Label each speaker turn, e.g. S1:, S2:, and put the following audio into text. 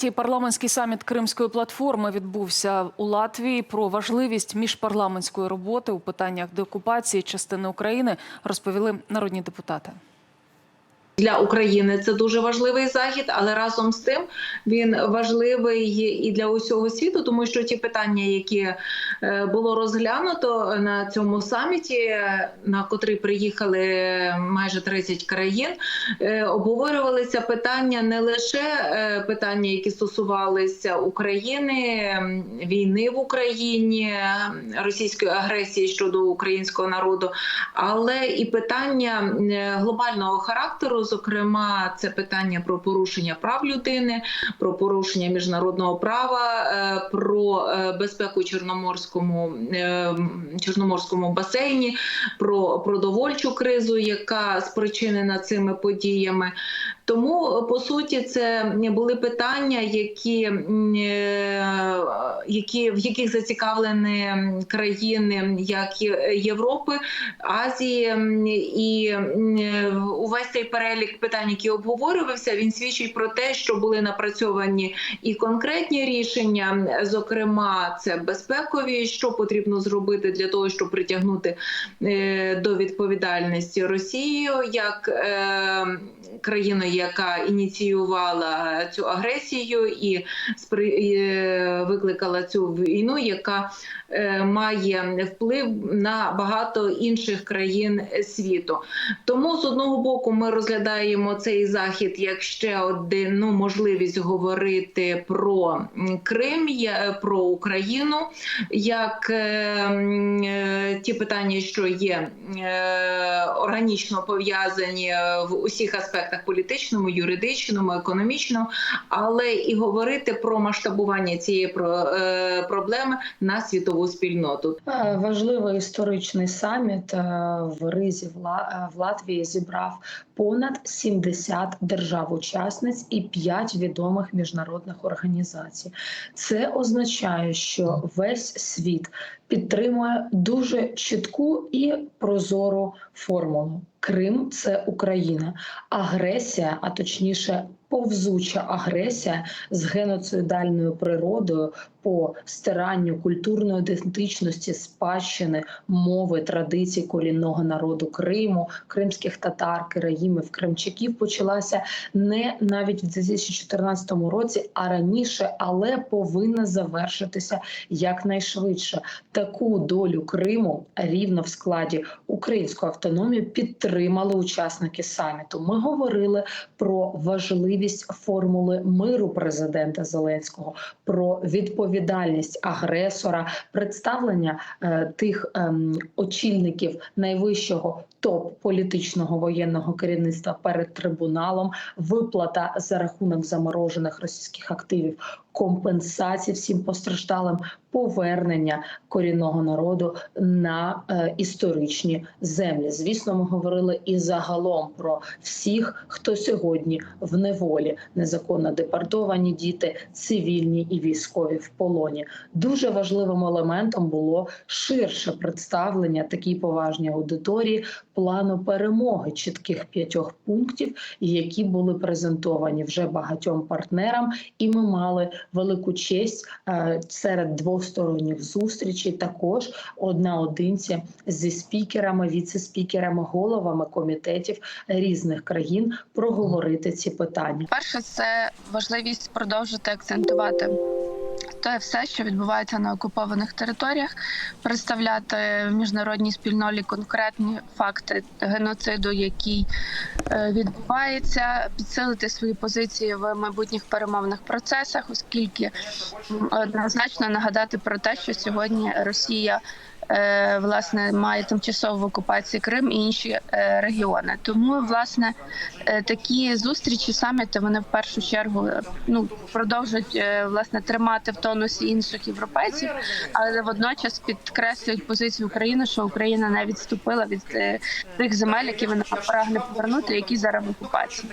S1: Третій парламентський саміт Кримської платформи відбувся у Латвії. Про важливість міжпарламентської роботи у питаннях деокупації частини України розповіли народні депутати.
S2: Для України це дуже важливий захід, але разом з тим він важливий і для усього світу, тому що ті питання, які е, було розглянуто на цьому саміті, на котрий приїхали майже 30 країн, е, обговорювалися питання не лише е, питання, які стосувалися України, війни в Україні, російської агресії щодо українського народу, але і питання глобального характеру. Зокрема, це питання про порушення прав людини, про порушення міжнародного права, е, про е, безпеку чорноморському е, чорноморському басейні, про продовольчу кризу, яка спричинена цими подіями. Тому по суті це були питання, які, які в яких зацікавлені країни, як і Європи, Азії, і увесь цей перелік питань, які обговорювався, він свідчить про те, що були напрацьовані і конкретні рішення. Зокрема, це безпекові, що потрібно зробити для того, щоб притягнути е, до відповідальності Росію як е, країну, яка ініціювала цю агресію і спри- е, викликала цю війну, яка е, має вплив на багато інших країн світу. Тому з одного боку ми розглядаємо цей захід як ще одну можливість говорити про Крим, про Україну, як е, е, ті питання, що є е, органічно пов'язані в усіх аспектах політичному, юридичному, економічному, але і говорити про масштабування цієї е, проблеми на світову спільноту.
S3: Е, Важливий історичний саміт е, в Ризі е, в Латвії зібрав понад 70 держав-учасниць і 5 відомих міжнародних організацій. Це означає, що весь світ підтримує дуже чітку і прозору формулу. Крим це Україна. Агресія, а точніше, повзуча агресія з геноцидальною природою по стиранню культурної ідентичності, спадщини, мови, традицій корінного народу Криму, кримських татар, кираїмів, кримчаків почалася не навіть в 2014 році, а раніше, але повинна завершитися якнайшвидше. Таку долю Криму рівно в складі української автономії підтримали учасники саміту. Ми говорили про важливість формули миру президента Зеленського, про відповідальність агресора, представлення е, тих е, очільників найвищого топ політичного воєнного керівництва перед трибуналом, виплата за рахунок заморожених російських активів, компенсації всім постраждалим, повернення корінного народу на е, історичні землі. Звісно, ми говорили і загалом про всіх, хто сьогодні в неволі, незаконно депортовані діти, цивільні і військові в полоні. Дуже важливим елементом було ширше представлення такій поважній аудиторії плану перемоги чітких п'ятьох пунктів, які були презентовані вже багатьом партнерам, і ми мали велику честь е, серед двосторонніх зустрічей. Також однаодинці зі спікерами, віце-спікерами, головами комітетів різних країн проговорити ці питання.
S4: Перше, це важливість продовжити акцентувати те все, що відбувається на окупованих територіях, представляти в міжнародній спільнолі конкретні факти геноциду, який е, відбувається, підсилити свої позиції в майбутніх перемовних процесах, оскільки однозначно нагадати про те, що сьогодні Росія. Е, Власне, має тимчасово в окупації Крим і інші е, регіони. Тому власне е, такі зустрічі, саміти вони в першу чергу ну продовжують власне тримати в тонусі інших європейців, але водночас підкреслюють позицію України, що Україна не відступила від тих земель, які вона прагне повернути, які зараз в окупації.